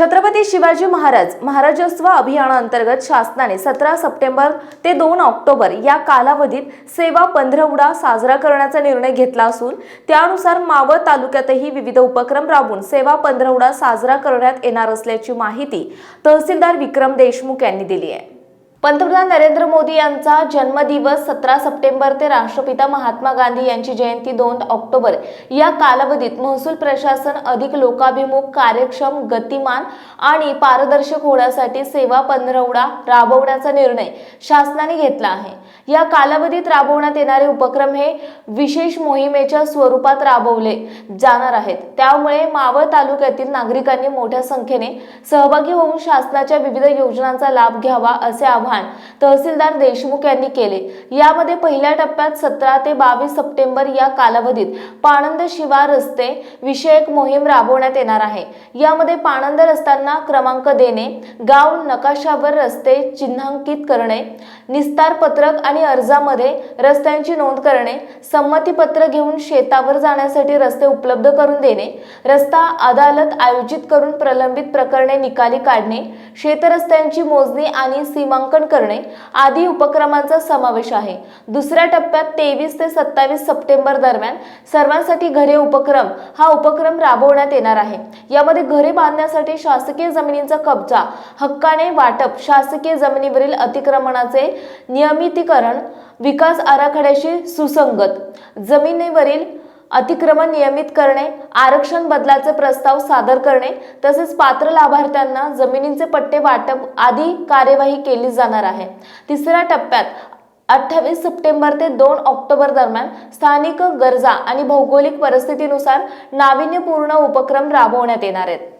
छत्रपती शिवाजी महाराज महाराजस्व अभियानाअंतर्गत शासनाने सतरा सप्टेंबर ते दोन ऑक्टोबर या कालावधीत सेवा पंधरवडा साजरा करण्याचा निर्णय घेतला असून त्यानुसार मावळ तालुक्यातही विविध उपक्रम राबवून सेवा पंधरवडा साजरा करण्यात येणार असल्याची माहिती तहसीलदार विक्रम देशमुख यांनी दिली आहे. पंतप्रधान नरेंद्र मोदी यांचा जन्मदिवस सतरा सप्टेंबर ते राष्ट्रपिता महात्मा गांधी यांची जयंती दोन ऑक्टोबर. या कालावधीत महसूल प्रशासन अधिक लोकाभिमुख कार्यक्षम गतिमान आणि पारदर्शक होण्यासाठी सेवा पंधरवडा राबवण्याचा निर्णय शासनाने घेतला आहे. या कालावधीत राबवण्यात येणारे उपक्रम हे विशेष मोहिमेच्या स्वरूपात राबवले जाणार आहेत. त्यामुळे मावळ तालुक्यातील नागरिकांनी मोठ्या संख्येने सहभागी होऊन शासनाच्या विविध योजनांचा लाभ घ्यावा असे आवाहन तहसीलदार देशमुख यांनी केले. यामध्ये पहिल्या टप्प्यात सतरा ते बावीस सप्टेंबर या कालावधीत पाणंद शिवार रस्ते विषयक मोहीम राबवण्यात येणार आहे. यामध्ये पाणंद रस्त्यांना क्रमांक देणे गाव नकाशावर रस्ते चिन्हांकित करणे निस्तार पत्रक आणि अर्जामध्ये रस्त्यांची नोंद करणे संमतीपत्र घेऊन शेतावर जाण्यासाठी रस्ते उपलब्ध करून देणे रस्ता अदालत आयोजित करून प्रलंबित प्रकरणे निकाली काढणे शेतरस्त्यांची मोजणी आणि सीमांकन करणे आदी उपक्रमांचा समावेश आहे. दुसऱ्या टप्प्यात तेवीस ते सत्तावीस सप्टेंबर दरम्यान सर्वांसाठी घरे उपक्रम हा उपक्रम राबवण्यात येणार आहे. यामध्ये घरे बांधण्यासाठी शासकीय जमिनींचा कब्जा हक्काने वाटप शासकीय जमिनीवरील अतिक्रमणाचे नियमितीकरण विकास आराखड्याशी सुसंगत. जमिनीवरील अतिक्रमण नियमित करणे आरक्षण बदलाचे प्रस्ताव सादर करणे तसेच पात्र लाभार्थ्यांना जमिनींचे पट्टे वाटप आदी कार्यवाही केली जाणार आहे. तिसऱ्या टप्प्यात अठ्ठावीस सप्टेंबर ते दोन ऑक्टोबर दरम्यान स्थानिक गरजा आणि भौगोलिक परिस्थितीनुसार नाविन्यपूर्ण उपक्रम राबवण्यात येणार आहेत.